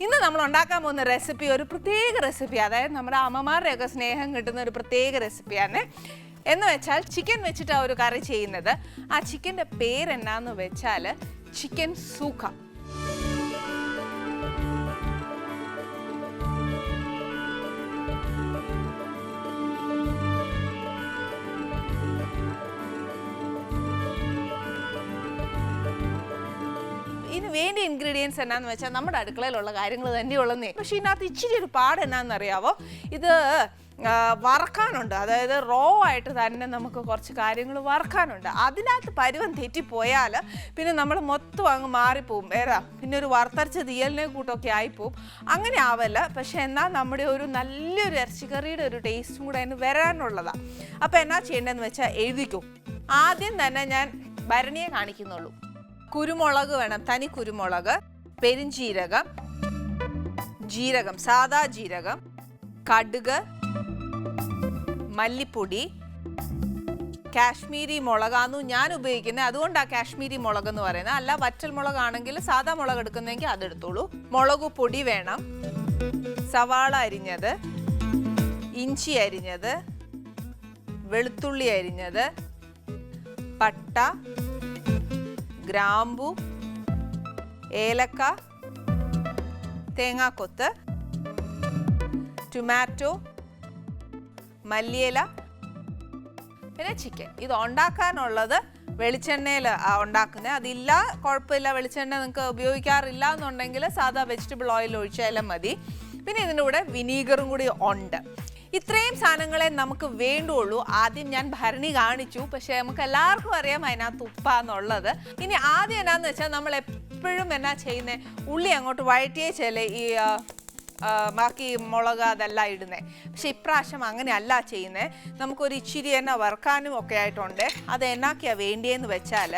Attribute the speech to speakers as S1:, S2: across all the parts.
S1: ഇന്ന് നമ്മൾ ഉണ്ടാക്കാൻ പോകുന്ന റെസിപ്പി ഒരു പ്രത്യേക റെസിപ്പി അതായത് നമ്മുടെ അമ്മമാരുടെയൊക്കെ സ്നേഹം കിട്ടുന്ന ഒരു പ്രത്യേക റെസിപ്പിയാണ് എന്ന് വെച്ചാൽ ചിക്കൻ വെച്ചിട്ടാണ് ഒരു കറി ചെയ്യുന്നത്. ആ ചിക്കന്റെ പേരെന്നാന്ന് വെച്ചാൽ ചിക്കൻ സൂക്ക. വേണ്ട ഇൻഗ്രീഡിയൻസ് എന്നാന്ന് വെച്ചാൽ നമ്മുടെ അടുക്കളയിലുള്ള കാര്യങ്ങൾ തന്നെയുള്ളന്നേ. പക്ഷേ ഇതിനകത്ത് ഇച്ചിരി ഒരു പാട് എന്നാന്ന് അറിയാവോ ഇത് വറക്കാനുണ്ട്. അതായത് റോ ആയിട്ട് തന്നെ നമുക്ക് കുറച്ച് കാര്യങ്ങൾ വറക്കാനുണ്ട്. അതിനകത്ത് പരുവം തെറ്റിപ്പോയാൽ പിന്നെ നമ്മൾ മൊത്തം അങ്ങ് മാറിപ്പോവും. ഏതാ? പിന്നെ ഒരു വറുത്തരച്ച തീയലിനെ കൂട്ടൊക്കെ ആയിപ്പോവും. അങ്ങനെ ആവല്ല. പക്ഷെ എന്നാൽ നമ്മുടെ ഒരു നല്ലൊരു ഇറച്ചിക്കറിയുടെ ഒരു ടേസ്റ്റും കൂടെ അതിന് വരാനുള്ളതാണ് അപ്പോൾ എന്നാ ചെയ്യേണ്ടതെന്ന് വെച്ചാൽ എഴുതിക്കും. ആദ്യം തന്നെ ഞാൻ ഭരണിയെ കാണിക്കുന്നുള്ളൂ. കുരുമുളക് വേണം. തനി കുരുമുളക് പെരിഞ്ജീരകം ജീരകം സാദാ ജീരകം കടുക് മല്ലിപ്പൊടി കാശ്മീരി മുളകാന്നു ഞാൻ ഉപയോഗിക്കുന്നത് അതുകൊണ്ടാണ് കാശ്മീരി മുളക് എന്ന് പറയുന്നത്. അല്ല വറ്റൽ മുളകാണെങ്കിൽ സാധാ മുളക് എടുക്കുന്നെങ്കിൽ അതെടുത്തോളൂ മുളക് പൊടി വേണം. സവാള അരിഞ്ഞത് ഇഞ്ചി അരിഞ്ഞത് വെളുത്തുള്ളി അരിഞ്ഞത് പട്ട ഗ്രാമ്പു ഏലക്ക തേങ്ങാക്കൊത്ത് ടൊമാറ്റോ മല്ലിയില പിന്നെ ചിക്കൻ ഇത് ഉണ്ടാക്കാനുള്ളത് വെളിച്ചെണ്ണയിൽ ഉണ്ടാക്കുന്നത് അതില്ല കുഴപ്പമില്ല. വെളിച്ചെണ്ണ നിങ്ങൾക്ക് ഉപയോഗിക്കാറില്ല എന്നുണ്ടെങ്കിൽ സാധാ വെജിറ്റബിൾ ഓയിൽ ഒഴിച്ചാലും മതി. പിന്നെ ഇതിന്റെ കൂടെ വിനീഗറും കൂടി ഉണ്ട്. ഇത്രയും സാധനങ്ങളെ നമുക്ക് വേണ്ടുള്ളൂ. ആദ്യം ഞാൻ ഭരണി കാണിച്ചു. പക്ഷേ നമുക്ക് എല്ലാവർക്കും അറിയാം അതിനകത്ത് ഉപ്പാന്നുള്ളത് ഇനി ആദ്യം എന്നാന്ന് വെച്ചാൽ നമ്മൾ എപ്പോഴും എന്നാ ചെയ്യുന്നത് ഉള്ളി അങ്ങോട്ട് വഴറ്റിയേച്ചല്ലേ ഈ ബാക്കി മുളക് അതെല്ലാം ഇടുന്നത് പക്ഷെ ഇപ്രാവശ്യം അങ്ങനെയല്ല ചെയ്യുന്നത് നമുക്കൊരു ഇച്ചിരി എന്നാ വറുക്കാനും ഒക്കെ ആയിട്ടുണ്ട്. അത് എന്നാക്കിയാ വേണ്ടിയെന്ന് വെച്ചാൽ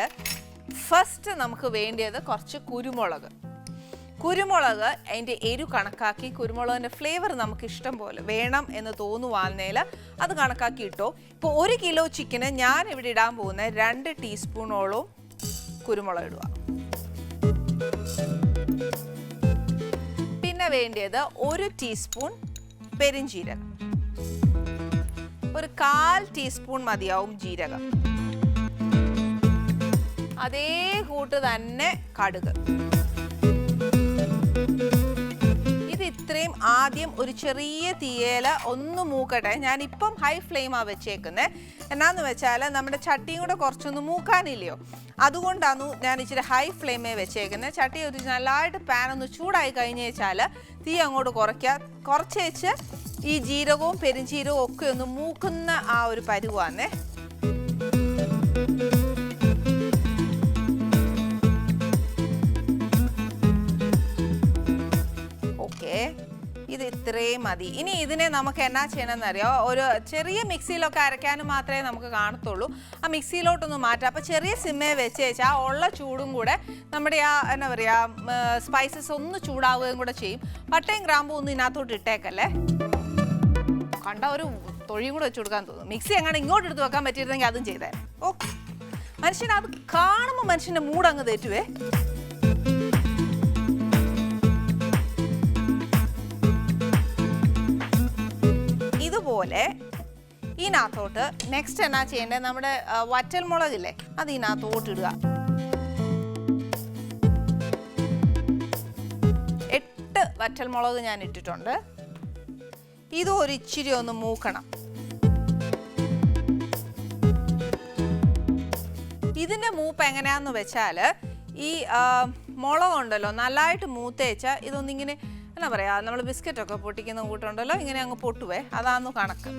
S1: ഫസ്റ്റ് നമുക്ക് വേണ്ടിയത് കുറച്ച് കുരുമുളക്. കുരുമുളക് അതിന്റെ എരു കണക്കാക്കി കുരുമുളകിന്റെ ഫ്ലേവർ നമുക്ക് ഇഷ്ടം പോലെ വേണം എന്ന് തോന്നുവാന്നേൽ അത് കണക്കാക്കി ഇട്ടോ ഇപ്പോൾ ഒരു കിലോ ചിക്കന് ഞാൻ ഇവിടെ ഇടാൻ പോകുന്ന രണ്ട് ടീസ്പൂണോളം കുരുമുളക് ഇടുക. പിന്നെ വേണ്ടിയത് ഒരു ടീസ്പൂൺ പെരിഞ്ജീരകം ഒരു കാൽ ടീസ്പൂൺ മതിയാവും ജീരകം. അതേ കൂട്ട് തന്നെ കടുക്. ഇത്രയും ആദ്യം ഒരു ചെറിയ തീയേല ഒന്ന് മൂക്കട്ടെ. ഞാൻ ഇപ്പം ഹൈ ഫ്ലെയിമാണ് വെച്ചേക്കുന്നത് എന്നാന്ന് വെച്ചാൽ നമ്മുടെ ചട്ടിയും കൂടെ കുറച്ചൊന്ന് മൂക്കാനില്ലയോ? അതുകൊണ്ടാണ് ഞാൻ ഇച്ചിരി ഹൈ ഫ്ലെയിമേ വെച്ചേക്കുന്നത് ചട്ടി ഒരു നല്ലതായിട്ട് പാൻ ഒന്ന് ചൂടായി കഴിഞ്ഞ് വെച്ചാൽ തീ അങ്ങോട്ട് കുറയ്ക്കുക കുറച്ച് വെച്ച് ഈ ജീരകവും പെരുംജീരകവും ഒക്കെ ഒന്ന് മൂക്കുന്ന ആ ഒരു പരുവാന്നേ. ഇത് ഇത്രയും മതി. ഇനി ഇതിനെ നമുക്ക് എന്നാ ചെയ്യണമെന്ന് അറിയോ ഒരു ചെറിയ മിക്സിയിലൊക്കെ അരയ്ക്കാനും മാത്രമേ നമുക്ക് കാണത്തുള്ളൂ. ആ മിക്സിയിലോട്ടൊന്ന് മാറ്റാം. അപ്പോൾ ചെറിയ സിമ്മേ വെച്ച് വെച്ചാൽ ഉള്ള ചൂടും കൂടെ നമ്മുടെ ആ എന്നാ പറയുക സ്പൈസസ് ഒന്ന് ചൂടാവുകയും കൂടെ ചെയ്യും. പട്ടയും ഗ്രാമ്പും ഒന്നും ഇതിനകത്തോട്ട് ഇട്ടേക്കല്ലേ? കണ്ട ഒരു തൊഴിയും കൂടെ വെച്ച് കൊടുക്കാൻ തോന്നുന്നു മിക്സി എങ്ങനെ ഇങ്ങോട്ട് എടുത്ത് വെക്കാൻ പറ്റിയിരുന്നെങ്കിൽ അതും ചെയ്തേ. ഓക്കെ മനുഷ്യൻ അത് കാണുമ്പോൾ മനുഷ്യന്റെ മൂഡ് അങ്ങ് തെറ്റുവേ. ഇതുപോലെ ഇതിനകത്തോട്ട് നെക്സ്റ്റ് എന്നാ ചെയ്യേണ്ടത്? നമ്മുടെ വറ്റൽ മുളകില്ലേ അത് ഇതിനകത്തോട്ട് ഇടുക. എട്ട് വറ്റൽ മുളക് ഞാൻ ഇട്ടിട്ടുണ്ട്. ഇതും ഒരു ഇച്ചിരി ഒന്ന് മൂക്കണം. ഇതിന്റെ മൂപ്പ് എങ്ങനെയാന്ന് വെച്ചാൽ ഈ മുളകുണ്ടല്ലോ നല്ലതായിട്ട് മൂത്തേച്ചാൽ ഇതൊന്നിങ്ങനെ എന്നാ പറയാ നമ്മൾ ബിസ്ക്കറ്റൊക്കെ പൊട്ടിക്കുന്ന കൂട്ടുണ്ടല്ലോ ഇങ്ങനെ അങ്ങ് പൊട്ടുവേ. അതാന്നു കണക്ക്.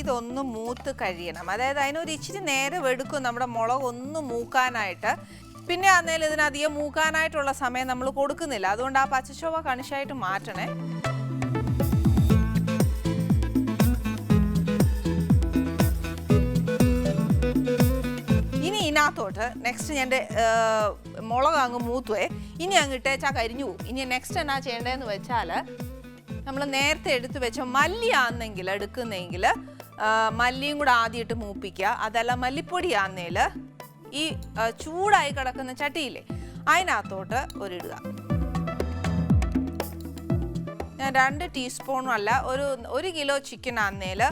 S1: ഇതൊന്ന് മൂത്ത് കഴിയണം. അതായത് അതിനൊരു ഇച്ചിരി നേരം എടുക്കും നമ്മുടെ മുളക് ഒന്ന് മൂക്കാനായിട്ട്. പിന്നെ അന്നേരം ഇതിനധികം മൂക്കാനായിട്ടുള്ള സമയം നമ്മൾ കൊടുക്കുന്നില്ല. അതുകൊണ്ട് ആ പച്ചച്ചോവ കണിശായിട്ട് മാറ്റണേ. ഇതിനകത്തോട്ട് നെക്സ്റ്റ് എന്റെ മുളക് അങ്ങ് മൂത്തുവേ. ഇനി അങ്ങ് ഇട്ടേച്ചാൽ കരിഞ്ഞു പോകും ഇനി നെക്സ്റ്റ് എന്നാ ചെയ്യേണ്ടതെന്ന് വെച്ചാൽ നമ്മൾ നേരത്തെ എടുത്തു വെച്ച മല്ലിയാണെങ്കിൽ എടുക്കുന്നെങ്കിൽ മല്ലിയും കൂടെ ആദ്യമായിട്ട് മൂപ്പിക്കുക. അതല്ല മല്ലിപ്പൊടി ആന്നേൽ ഈ ചൂടായി കിടക്കുന്ന ചട്ടിയില്ലേ അതിനകത്തോട്ട് ഒരിടുക. ഞാൻ രണ്ട് ടീസ്പൂണും അല്ല ഒരു ഒരു കിലോ ചിക്കൻ ആന്നേൽ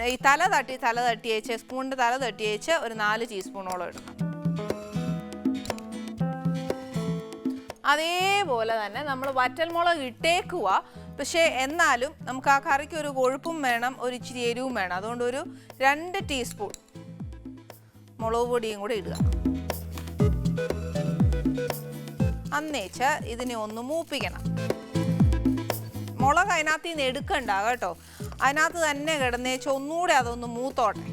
S1: ഈ തല തട്ടി തല തട്ടി വെച്ച് സ്പൂണിന്റെ തല തട്ടി വെച്ച് ഒരു നാല് ടീസ്പൂണോളം ഇടണം അതേപോലെ തന്നെ നമ്മൾ വറ്റൽമുളക് ഇട്ടേക്കുക. പക്ഷേ എന്നാലും നമുക്ക് ആ കറിക്ക് ഒരു കൊഴുപ്പും വേണം ഒരു ഇച്ചിരി എരിവും വേണം. അതുകൊണ്ട് ഒരു രണ്ട് ടീസ്പൂൺ മുളക് പൊടിയും കൂടെ ഇടുക. അന്നേച്ച് ഇതിനെ ഒന്ന് മൂപ്പിക്കണം. മുളക് അതിനകത്ത് നിന്ന് എടുക്കണ്ട കേട്ടോ. അതിനകത്ത് തന്നെ കിടന്നേച്ച് ഒന്നുകൂടെ അതൊന്ന് മൂത്തോട്ടെ.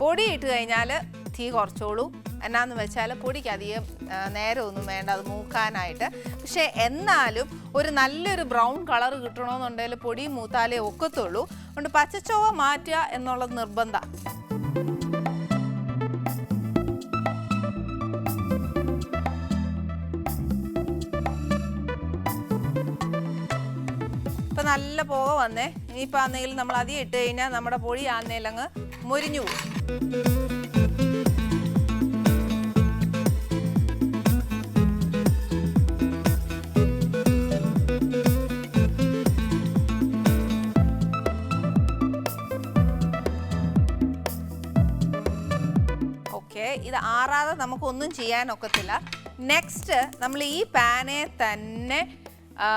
S1: പൊടി ഇട്ട് കഴിഞ്ഞാൽ തീ കുറച്ചോളൂ. എന്നാന്ന് വെച്ചാൽ പൊടിക്ക് അധികം നേരമൊന്നും വേണ്ട അത് മൂക്കാനായിട്ട്. പക്ഷേ എന്നാലും ഒരു നല്ലൊരു ബ്രൗൺ കളർ കിട്ടണമെന്നുണ്ടെങ്കിൽ പൊടി മൂത്താലേ ഒക്കത്തുള്ളൂ. അതുകൊണ്ട് പച്ചച്ചോവ മാറ്റുക എന്നുള്ളത് നിർബന്ധമാണ് നല്ല പോക വന്നേ. ഇനിയിപ്പോൾ ആണെങ്കിൽ നമ്മൾ അധികം ഇട്ട് കഴിഞ്ഞാൽ നമ്മുടെ പൊടി ആന്നേലങ്ങ് മുരിഞ്ഞു ഇത് ആറാതെ നമുക്കൊന്നും ചെയ്യാനൊക്കത്തില്ല. നെക്സ്റ്റ് നമ്മൾ ഈ പാനെ തന്നെ ആ,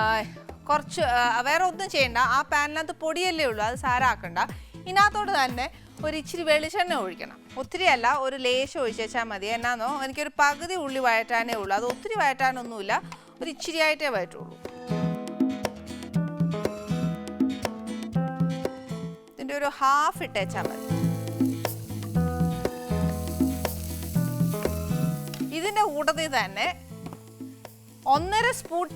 S1: കുറച്ച് വേറെ ഒന്നും ചെയ്യണ്ട. ആ പാനിനകത്ത് പൊടിയല്ലേ ഉള്ളൂ. അത് സാരാക്കണ്ട. ഇതിനകത്തോട് തന്നെ ഒരു ഇച്ചിരി വെളിച്ചെണ്ണ ഒഴിക്കണം. ഒത്തിരി അല്ല ഒരു ലേശം ഒഴിച്ച് വെച്ചാൽ മതി. എന്നാന്നോ? എനിക്കൊരു പകുതി ഉള്ളി വഴറ്റാനേ ഉള്ളൂ. അത് ഒത്തിരി വഴറ്റാനൊന്നുമില്ല. ഒരു ഇച്ചിരി ആയിട്ടേ വഴറ്റുള്ളൂ. ഇതിന്റെ ഒരു ഹാഫ് ഇട്ടേച്ചാൽ മതി. ഇതിന്റെ കൂട്ടത്തിൽ തന്നെ ഒന്നര സ്പൂൺ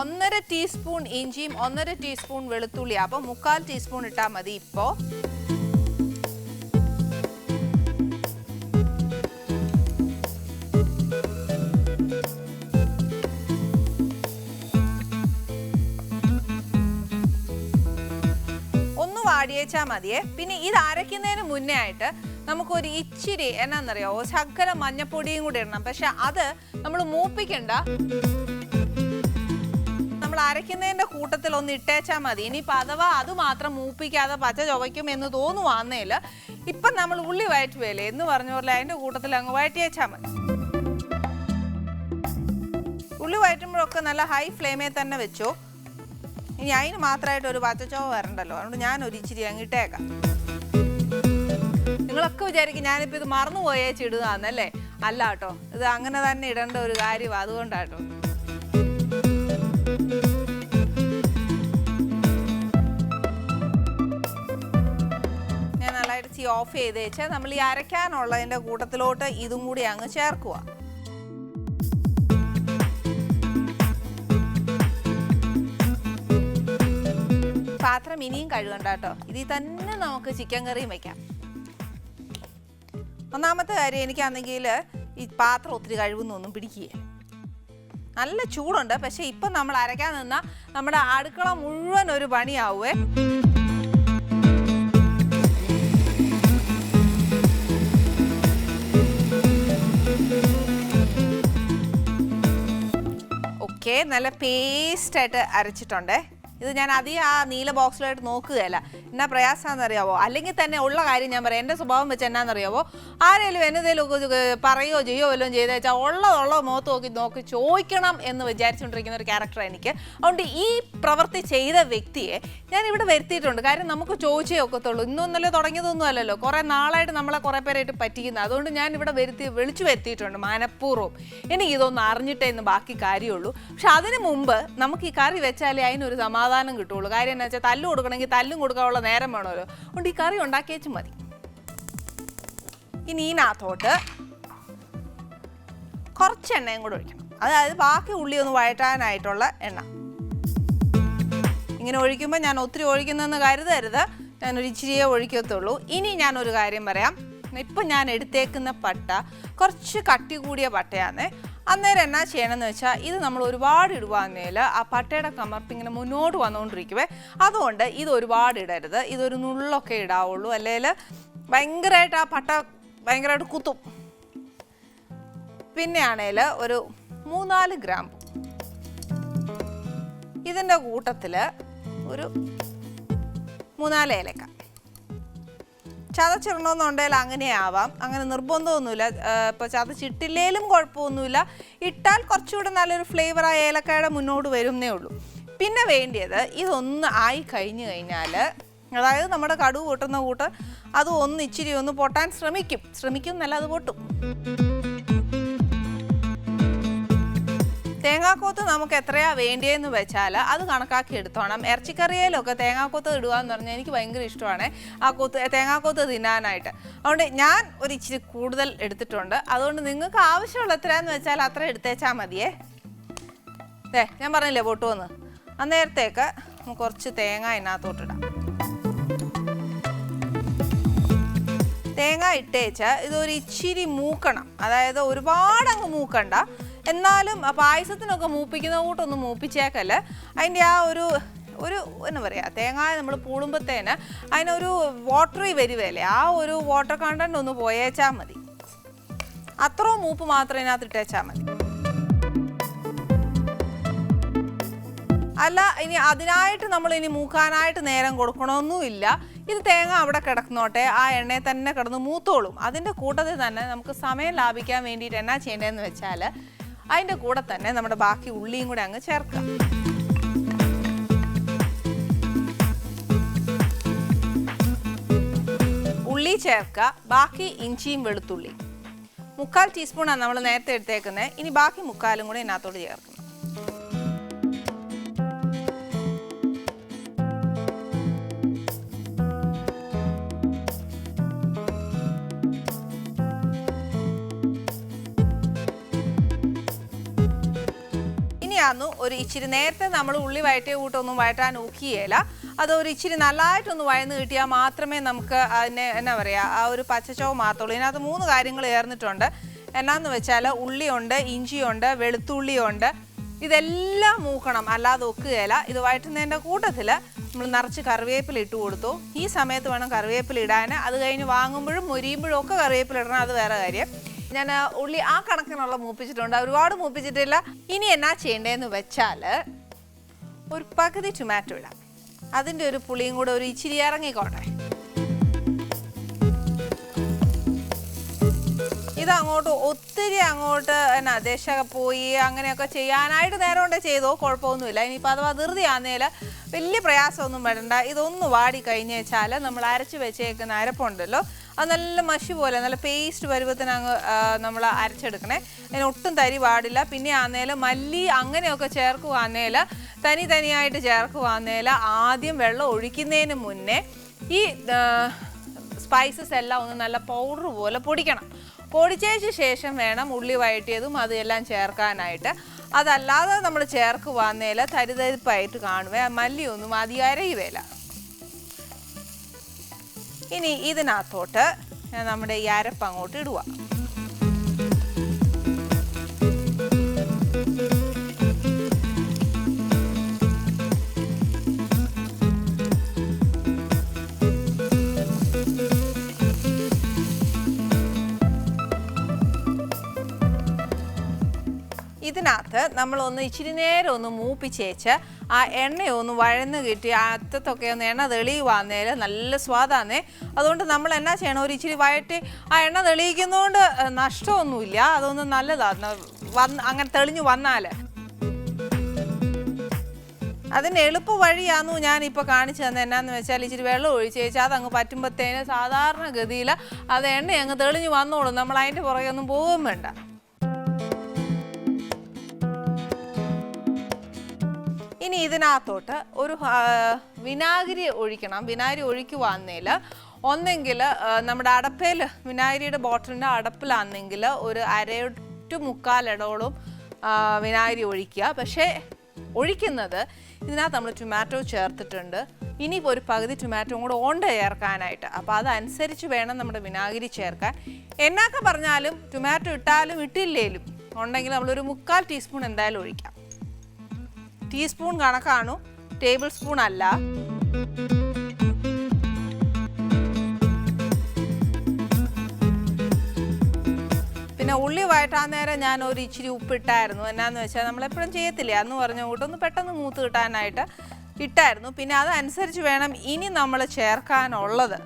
S1: ഒന്നര ടീസ്പൂൺ ഇഞ്ചിയും ഒന്നര ടീസ്പൂൺ വെളുത്തുള്ളി. അപ്പോൾ മുക്കാൽ ടീസ്പൂൺ ഇട്ടാൽ മതി ഇപ്പോ. വാടിയേച്ചാൽ മതിയേ. പിന്നെ ഇത് അരയ്ക്കുന്നതിന് മുന്നേ ആയിട്ട് നമുക്കൊരു ഇച്ചിരി എന്നാന്നറിയോ? ശകല മഞ്ഞപ്പൊടിയും കൂടി ഇടണം. പക്ഷെ അത് നമ്മൾ മൂപ്പിക്കണ്ട. അരയ്ക്കുന്നതിന്റെ കൂട്ടത്തിൽ ഒന്ന് ഇട്ടേച്ചാൽ മതി. ഇനിയിപ്പോൾ അഥവാ അത് മാത്രം മൂപ്പിക്കാതെ പച്ച ചുവയ്ക്കും എന്ന് തോന്നുവാന്നേൽ ഇപ്പം നമ്മൾ ഉള്ളി വയറ്റുകയല്ലേ എന്ന് പറഞ്ഞ പോലെ അതിന്റെ കൂട്ടത്തിൽ അങ്ങ് വയറ്റിയേച്ചാൽ മതി. ഉള്ളി വയറ്റുമ്പോഴൊക്കെ നല്ല ഹൈ ഫ്ലെയിമിൽ തന്നെ വെച്ചു. ഇനി അതിന് മാത്രമായിട്ട് ഒരു പച്ചച്ചോവ വരണ്ടല്ലോ. അതുകൊണ്ട് ഞാൻ ഒരു ഇച്ചിരി അങ്ങ് ഇട്ടേക്കാം. നിങ്ങളൊക്കെ വിചാരിക്കും ഞാനിപ്പോൾ ഇത് മറന്നു പോയേച്ച് ഇടുകയെന്നല്ലേ അല്ല കേട്ടോ. ഇത് അങ്ങനെ തന്നെ ഇടേണ്ട ഒരു കാര്യമാണ് അതുകൊണ്ടാട്ടോ. ഞാൻ ഓഫ് ചെയ്ത് വെച്ച് നമ്മൾ ഈ അരയ്ക്കാനുള്ളതിന്റെ കൂട്ടത്തിലോട്ട് ഇതും കൂടി അങ്ങ് ചേർക്കുക. പാത്രം ഇനിയും കഴുകണ്ട കേട്ടോ. ഇതിൽ തന്നെ നമുക്ക് ചിക്കൻ കറിയും വെക്കാം. ഒന്നാമത്തെ കാര്യം എനിക്കാണെങ്കിൽ ഈ പാത്രം ഒത്തിരി കഴുകുന്നൊന്നും പിടിക്കുകയില്ല. നല്ല ചൂടുണ്ട് പക്ഷേ ഇപ്പം നമ്മൾ അരയ്ക്കാൻ നിന്നാൽ നമ്മുടെ അടുക്കള മുഴുവൻ ഒരു പണിയാവുമേ ഓക്കെ നല്ല പേസ്റ്റായിട്ട് അരച്ചിട്ടുണ്ടേ. ഇത് ഞാൻ അധികം ആ നീല ബോക്സിലായിട്ട് നോക്കുകയല്ല. എന്നാ പ്രയാസമാണെന്നറിയാവോ? അല്ലെങ്കിൽ തന്നെ ഉള്ള കാര്യം ഞാൻ പറയാം. എന്റെ സ്വഭാവം വെച്ച് എന്നാണെന്നറിയാവോ? ആരെങ്കിലും എന്നതേലും പറയുകയോ ചെയ്യുകയോ വല്ലതും ചെയ്ത് വെച്ചാൽ ഉള്ളതുള്ള മുഖത്ത് നോക്കി നോക്കി ചോദിക്കണം എന്ന് വിചാരിച്ചുകൊണ്ടിരിക്കുന്ന ഒരു ക്യാരക്ടർ എനിക്ക്. അതുകൊണ്ട് ഈ പ്രവൃത്തി ചെയ്ത വ്യക്തിയെ ഞാൻ ഇവിടെ വരുത്തിയിട്ടുണ്ട്. കാര്യം നമുക്ക് ചോദിച്ചേ ഒക്കത്തുള്ളൂ. ഇന്നൊന്നല്ലേ തുടങ്ങിയതൊന്നും അല്ലല്ലോ. കുറേ നാളായിട്ട് നമ്മളെ കുറേ പേരായിട്ട് പറ്റിക്കുന്നത് അതുകൊണ്ട് ഞാൻ ഇവിടെ വരുത്തി വിളിച്ചു വരുത്തിയിട്ടുണ്ട് മനഃപൂർവം. എനിക്ക് ഇതൊന്നും അറിഞ്ഞിട്ടേ ഇന്ന് ബാക്കി കാര്യമുള്ളൂ. പക്ഷെ അതിന് മുമ്പ് നമുക്ക് ഈ കറി വെച്ചാലേ അതിനൊരു സമാധാനം കിട്ടുള്ളൂ. കാര്യം എന്താ വെച്ചാൽ തല്ലു കൊടുക്കണമെങ്കിൽ തല്ലും കൊടുക്കാനുള്ള നേരം വേണമല്ലോ. അതുകൊണ്ട് ഈ കറി ഉണ്ടാക്കിയേച്ചും മതി. ഇനി ഇതിനകത്തോട്ട് കുറച്ച് എണ്ണയും കൂടെ ഒഴിക്കണം. അതായത് ബാക്കി ഉള്ളി ഒന്ന് വഴറ്റാനായിട്ടുള്ള എണ്ണ. ഇങ്ങനെ ഒഴിക്കുമ്പോൾ ഞാൻ ഒത്തിരി ഒഴിക്കുന്നതെന്ന് കരുതരുത്. ഞാനൊരു ഇച്ചിരിയേ ഒഴിക്കത്തുള്ളൂ. ഇനി ഞാനൊരു കാര്യം പറയാം. ഇപ്പം ഞാൻ എടുത്തേക്കുന്ന പട്ട കുറച്ച് കട്ടി കൂടിയ പട്ടയാണ് അന്നേരം എന്നാ ചെയ്യണമെന്ന് വെച്ചാൽ ഇത് നമ്മൾ ഒരുപാട് ഇടുവാന്നേൽ ആ പട്ടയുടെ കമർപ്പ് ഇങ്ങനെ മുന്നോട്ട് വന്നുകൊണ്ടിരിക്കുവേ. അതുകൊണ്ട് ഇത് ഒരുപാട് ഇടരുത്. ഇതൊരു നുള്ളൊക്കെ ഇടാവുള്ളൂ. അല്ലെങ്കിൽ ഭയങ്കരമായിട്ട് ആ പട്ട ഭയങ്കരമായിട്ട് കുത്തും. പിന്നെയാണേൽ ഒരു മൂന്നാൽ ഗ്രാം ഇതിന്റെ കൂട്ടത്തിൽ ഒരു മൂന്നാൽ ഏലക്ക. ചതച്ചിടണമെന്നുണ്ടെങ്കിൽ അങ്ങനെ ആവാം അങ്ങനെ നിർബന്ധമൊന്നുമില്ല. ഇപ്പോൾ ചതച്ചിട്ടില്ലേലും കുഴപ്പമൊന്നുമില്ല. ഇട്ടാൽ കുറച്ചുകൂടെ നല്ലൊരു ഫ്ലേവർ ആ ഏലക്കായുടെ മുന്നോട്ട് വരുന്നേ ഉള്ളൂ. പിന്നെ വേണ്ടിയത് ഇതൊന്ന് ആയി കഴിഞ്ഞു കഴിഞ്ഞാൽ അതായത് നമ്മുടെ കടുവ് പൊട്ടുന്ന കൂട്ട് അത് ഒന്ന് ഇച്ചിരി ഒന്ന് പൊട്ടാൻ ശ്രമിക്കും. ശ്രമിക്കും എന്നല്ല അത് പൊട്ടും. തേങ്ങാക്കോത്ത് നമുക്ക് എത്രയാ വേണ്ടിയെന്ന് വെച്ചാൽ അത് കണക്കാക്കി എടുത്തോണം. ഇറച്ചിക്കറിയിലൊക്കെ തേങ്ങാക്കോത്ത് ഇടുക എന്ന് പറഞ്ഞാൽ എനിക്ക് ഭയങ്കര ഇഷ്ടമാണ് ആ കൊത്ത് തേങ്ങാക്കോത്ത് തിന്നാനായിട്ട്. അതുകൊണ്ട് ഞാൻ ഒരു ഇച്ചിരി കൂടുതൽ എടുത്തിട്ടുണ്ട്. അതുകൊണ്ട് നിങ്ങൾക്ക് ആവശ്യമുള്ള എത്രയാന്ന് വെച്ചാൽ അത്ര എടുത്തേച്ചാൽ മതിയേ. അതെ ഞാൻ പറഞ്ഞില്ലേ പൊട്ടുമെന്ന് അന്നേരത്തേക്ക് നമുക്ക് കുറച്ച് തേങ്ങ ഇതിനകത്തോട്ടിടാം തേങ്ങ ഇട്ടേച്ച് ഇതൊരു ഇച്ചിരി മൂക്കണം. അതായത് ഒരുപാടങ്ങ് മൂക്കണ്ട. എന്നാലും പായസത്തിനൊക്കെ മൂപ്പിക്കുന്ന കൂട്ടൊന്ന് മൂപ്പിച്ചേക്കല്ല. അതിന്റെ ആ ഒരു ഒരു എന്താ പറയുക തേങ്ങ നമ്മൾ പൂളുമ്പത്തേന് അതിനൊരു വാട്ടറി വരുവല്ലേ ആ ഒരു വാട്ടർ കണ്ടന്റ് ഒന്ന് പോയേച്ചാൽ മതി. അത്രയും മൂപ്പ് മാത്രം ഇതിനകത്ത് ഇട്ടേച്ചാൽ മതി. അല്ല ഇനി അതിനായിട്ട് നമ്മൾ ഇനി മൂക്കാനായിട്ട് നേരം കൊടുക്കണമൊന്നുമില്ല ഇത് തേങ്ങ അവിടെ കിടക്കുന്നോട്ടെ ആ എണ്ണയിൽ തന്നെ കിടന്ന് മൂത്തോളും. അതിന്റെ കൂട്ടത്തിൽ തന്നെ നമുക്ക് സമയം ലാഭിക്കാൻ വേണ്ടിയിട്ട് എന്നാ ചെയ്യേണ്ടതെന്ന് വെച്ചാൽ അതിന്റെ കൂടെ തന്നെ നമ്മുടെ ബാക്കി ഉള്ളിയും കൂടെ അങ്ങ് ചേർക്കാം. ഉള്ളി ചേർക്കുക ബാക്കി ഇഞ്ചിയും വെളുത്തുള്ളി. മുക്കാൽ ടീസ്പൂണാണ് നമ്മൾ നേരത്തെ എടുത്തേക്കുന്നത്. ഇനി ബാക്കി മുക്കാലും കൂടെ ഇതിനകത്തോട്ട് ചേർക്കണം. ഇനിയാന്നു ഒരു ഇച്ചിരി നേരത്തെ നമ്മൾ ഉള്ളി വഴറ്റിയ കൂട്ടൊന്നും വഴറ്റാൻ നോക്കിയേല. അത് ഒരു ഇച്ചിരി നല്ലതായിട്ടൊന്ന് വഴന്ന് കിട്ടിയാൽ മാത്രമേ നമുക്ക് അതിനെ എന്നാ പറയുക ആ ഒരു പച്ചച്ചവ് മാത്രമുള്ളൂ ഇതിനകത്ത് മൂന്ന് കാര്യങ്ങൾ ചേർന്നിട്ടുണ്ട്. എന്നാന്ന് വെച്ചാൽ ഉള്ളിയുണ്ട് ഇഞ്ചിയുണ്ട് വെളുത്തുള്ളിയുണ്ട്. ഇതെല്ലാം മൂക്കണം. അല്ലാതെ ഒക്കുകയില്ല ഇത് വഴറ്റുന്നതിന്റെ കൂട്ടത്തിൽ നമ്മൾ നിറച്ച് കറിവേപ്പില ഇട്ട് കൊടുത്തു. ഈ സമയത്ത് വേണം കറിവേപ്പില ഇടാൻ അത് കഴിഞ്ഞ് വാങ്ങുമ്പോഴും മുരിയുമ്പോഴും ഒക്കെ കറിവേപ്പില ഇടണം. അത് വേറെ കാര്യം. ഞാൻ ഉള്ളി ആ കണക്കിനുള്ള മൂപ്പിച്ചിട്ടുണ്ട്. ഒരുപാട് മൂപ്പിച്ചിട്ടില്ല. ഇനി എന്നാ ചെയ്യേണ്ടതെന്ന് വെച്ചാൽ ഒരു പകുതി ടൊമാറ്റോ ഇടാം. അതിന്റെ ഒരു പുളിയും കൂടെ ഒരു ഇച്ചിരി ഇറങ്ങിക്കോട്ടെ. ഇത് അങ്ങോട്ട് ഒത്തിരി അങ്ങോട്ട് എന്നാ ദശ പോയി അങ്ങനെയൊക്കെ ചെയ്യാനായിട്ട് നേരം കൊണ്ട് ചെയ്തോ. കുഴപ്പമൊന്നുമില്ല. ഇനിയിപ്പോൾ അഥവാ ധൃതി ആന്നേൽ വലിയ പ്രയാസമൊന്നും വരണ്ട ഇതൊന്ന് വാടി കഴിഞ്ഞ് വെച്ചാൽ നമ്മൾ അരച്ച് വെച്ചേക്കുന്ന അരപ്പുണ്ടല്ലോ അത് നല്ല മഷി പോലെ നല്ല പേസ്റ്റ് പരുവത്തിന് അങ്ങ് നമ്മൾ അരച്ചെടുക്കണേ. അതിന് ഒട്ടും തരി പാടില്ല. പിന്നെ ആന്നേൽ മല്ലി അങ്ങനെയൊക്കെ ചേർക്കുവാന്നേൽ തനി തനിയായിട്ട് ചേർക്കുവാന്നേൽ ആദ്യം വെള്ളം ഒഴിക്കുന്നതിന് മുന്നേ ഈ സ്പൈസസ് എല്ലാം ഒന്ന് നല്ല പൗഡർ പോലെ പൊടിക്കണം. പൊടിച്ചതിന് ശേഷം വേണം ഉള്ളി വഴറ്റിയതും അതെല്ലാം ചേർക്കാനായിട്ട്. അതല്ലാതെ നമ്മൾ ചേർക്കുവാന്നേൽ തരിതരിപ്പായിട്ട് കാണുവേ. മല്ലിയൊന്നും അധികം അരയുവേല ഇനി ഇതിനകത്തോട്ട് നമ്മുടെ ഈ അരപ്പ് അങ്ങോട്ട് ഇടുക. ഇതിനകത്ത് നമ്മൾ ഒന്ന് ഇച്ചിരി നേരം ഒന്ന് മൂപ്പിച്ചേച്ച് ആ എണ്ണയൊന്ന് വഴന്ന് കിട്ടി അറ്റത്തൊക്കെ ഒന്ന് എണ്ണ തെളിയുവാന്നേൽ നല്ല സ്വാദാന്നേ. അതുകൊണ്ട് നമ്മൾ എന്നാ ചെയ്യണം? ഒരു ഇച്ചിരി വഴറ്റി ആ എണ്ണ തെളിയിക്കുന്നതുകൊണ്ട് നഷ്ടമൊന്നുമില്ല. അതൊന്ന് നല്ലതാണ് വന്ന് അങ്ങനെ തെളിഞ്ഞു വന്നാൽ അതിന് എളുപ്പ വഴിയാന്നു ഞാൻ ഇപ്പോൾ കാണിച്ചു തന്നെ എന്നാന്ന് വെച്ചാൽ ഇച്ചിരി വെള്ളം ഒഴിച്ച് വെച്ചാൽ അതങ്ങ് പറ്റുമ്പോഴത്തേന് സാധാരണ ഗതിയിൽ അത് എണ്ണ അങ്ങ് തെളിഞ്ഞു വന്നോളും. നമ്മൾ അതിന്റെ പുറകെ ഒന്നും പോകും വേണ്ട. ഇനി ഇതിനകത്തോട്ട് ഒരു വിനാഗിരി ഒഴിക്കണം. വിനാഗിരി ഒഴിക്കുവാന്നേൽ ഒന്നെങ്കിൽ നമ്മുടെ അടപ്പയിൽ വിനാഗിരിയുടെ ബോട്ടിലിന്റെ അടപ്പിലാണെങ്കിൽ ഒരു അരയൊട്ട് മുക്കാലിടോളം ആ, വിനാഗിരി ഒഴിക്കുക. പക്ഷേ ഒഴിക്കുന്നത് ഇതിനകത്ത് നമ്മൾ ടൊമാറ്റോ ചേർത്തിട്ടുണ്ട്. ഇനിയിപ്പോൾ ഒരു പകുതി ടൊമാറ്റോ കൂടെ ഓണ്ട് ചേർക്കാനായിട്ട്. അപ്പോൾ അതനുസരിച്ച് വേണം നമ്മുടെ വിനാഗിരി ചേർക്കാൻ. എന്നൊക്കെ പറഞ്ഞാലും ടൊമാറ്റോ ഇട്ടാലും ഇട്ടില്ലേലും ഉണ്ടെങ്കിൽ നമ്മളൊരു മുക്കാൽ ടീസ്പൂൺ എന്തായാലും ഒഴിക്കാം. ടീസ്പൂൺ കണക്കാണു ടേബിൾ സ്പൂൺ അല്ല. പിന്നെ ഉള്ളി വഴറ്റാൻ നേരം ഞാൻ ഒരു ഇച്ചിരി ഉപ്പിട്ടായിരുന്നു. എന്നാന്ന് വെച്ചാൽ നമ്മളെപ്പോഴും ചെയ്യത്തില്ലേ? അന്ന് പറഞ്ഞ കൂട്ടൊന്ന് പെട്ടെന്ന് മൂത്ത് കിട്ടാനായിട്ട് ഇട്ടായിരുന്നു. പിന്നെ അതനുസരിച്ച് വേണം ഇനി നമ്മൾ ചേർക്കാനുള്ളത്.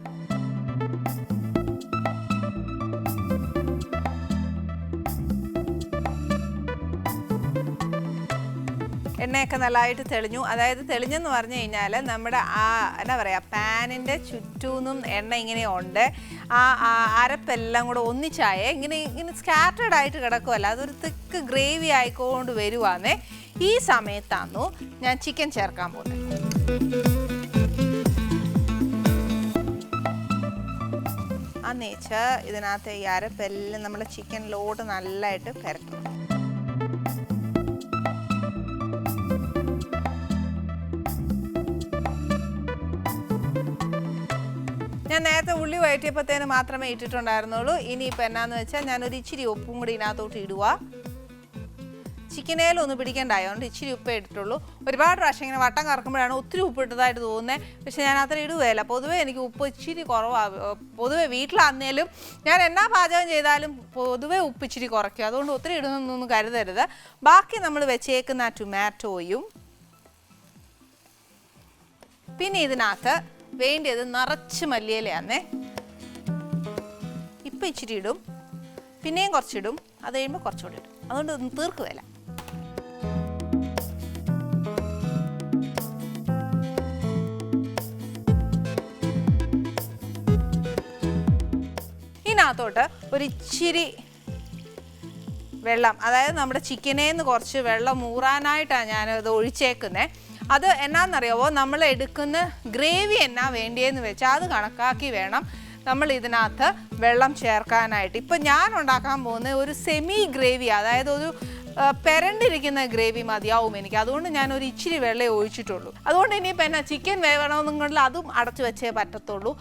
S1: എണ്ണയൊക്കെ നല്ലതായിട്ട് തെളിഞ്ഞു. അതായത് തെളിഞ്ഞെന്ന് പറഞ്ഞു കഴിഞ്ഞാൽ നമ്മുടെ ആ എന്താ പറയുക പാനിന്റെ ചുറ്റൂന്നും എണ്ണ ഇങ്ങനെ ഉണ്ട്. ആ അരപ്പെല്ലാം കൂടെ ഒന്നിച്ചായ ഇങ്ങനെ ഇങ്ങനെ സ്കാറ്റേഡ് ആയിട്ട് കിടക്കുമല്ല അതൊരു തിക്ക് ഗ്രേവി ആയിക്കൊണ്ട് വരുവാന്നേ. ഈ സമയത്താന്നു ഞാൻ ചിക്കൻ ചേർക്കാൻ പോകുന്നത് ആ നേച്ച ഇതിനകത്ത് ഈ അരപ്പെല്ലാം നമ്മൾ ചിക്കനിലോട്ട് നല്ലതായിട്ട് പെരട്ടണം വഴറ്റിയപ്പോഴത്തേന് മാത്രമേ ഇട്ടിട്ടുണ്ടായിരുന്നുള്ളൂ. ഇനിയിപ്പോൾ എന്നാന്ന് വെച്ചാൽ ഞാനൊരു ഇച്ചിരി ഉപ്പും കൂടി ഇതിനകത്തോട്ട് ഇടുക ചിക്കനേലും ഒന്ന് പിടിക്കണ്ടായതുകൊണ്ട് ഇച്ചിരി ഉപ്പ് ഇട്ടിട്ടുള്ളൂ. ഒരുപാട് പ്രാവശ്യം ഇങ്ങനെ വട്ടം കറക്കുമ്പോഴാണ് ഒത്തിരി ഉപ്പ് ഇട്ടതായിട്ട് തോന്നുന്നത് പക്ഷെ ഞാൻ അത്ര ഇടുകയില്ല. പൊതുവേ എനിക്ക് ഉപ്പ് ഇച്ചിരി കുറവാണ് പൊതുവേ വീട്ടിലാന്നേലും ഞാൻ എന്നാ പാചകം ചെയ്താലും പൊതുവേ ഉപ്പ് ഇച്ചിരി കുറയ്ക്കും. അതുകൊണ്ട് ഒത്തിരി ഇടുന്നൊന്നും കരുതരുത്. ബാക്കി നമ്മൾ വെച്ചേക്കുന്ന ടൊമാറ്റോയും പിന്നെ ഇതിനകത്ത് വേണ്ടിയത് നിറച്ച് മല്ലിയിലയാന്നേ. ഇപ്പം ഇച്ചിരി ഇടും. പിന്നെയും കുറച്ചിടും. അത് കഴിയുമ്പോൾ കുറച്ചുകൂടി ഇടും. അതുകൊണ്ട് ഒന്നും തീർക്കുകയില്ല ഇതിനകത്തോട്ട് ഒരു ഇച്ചിരി വെള്ളം. അതായത് നമ്മുടെ ചിക്കനേന്ന് കുറച്ച് വെള്ളം ഊറാനായിട്ടാണ് ഞാനത് ഒഴിച്ചേക്കുന്നത് അത് എന്നാന്നറിയാവോ? നമ്മൾ എടുക്കുന്ന ഗ്രേവി എന്നാ വേണ്ടിയെന്ന് വെച്ചാൽ അത് കണക്കാക്കി വേണം നമ്മൾ ഇതിനകത്ത് വെള്ളം ചേർക്കാനായിട്ട്. ഇപ്പം ഞാൻ ഉണ്ടാക്കാൻ പോകുന്നത് ഒരു സെമി ഗ്രേവി അതായത് ഒരു പെരണ്ടിരിക്കുന്ന ഗ്രേവി മതിയാവും എനിക്ക്. അതുകൊണ്ട് ഞാൻ ഒരു ഇച്ചിരി വെള്ളം ഒഴിച്ചിട്ടുള്ളൂ. അതുകൊണ്ട് ഇനിയിപ്പോൾ എന്നാ ചിക്കൻ വേവണമെന്നുണ്ടെങ്കിൽ അതും അടച്ചു വെച്ചേ പറ്റത്തുള്ളൂ.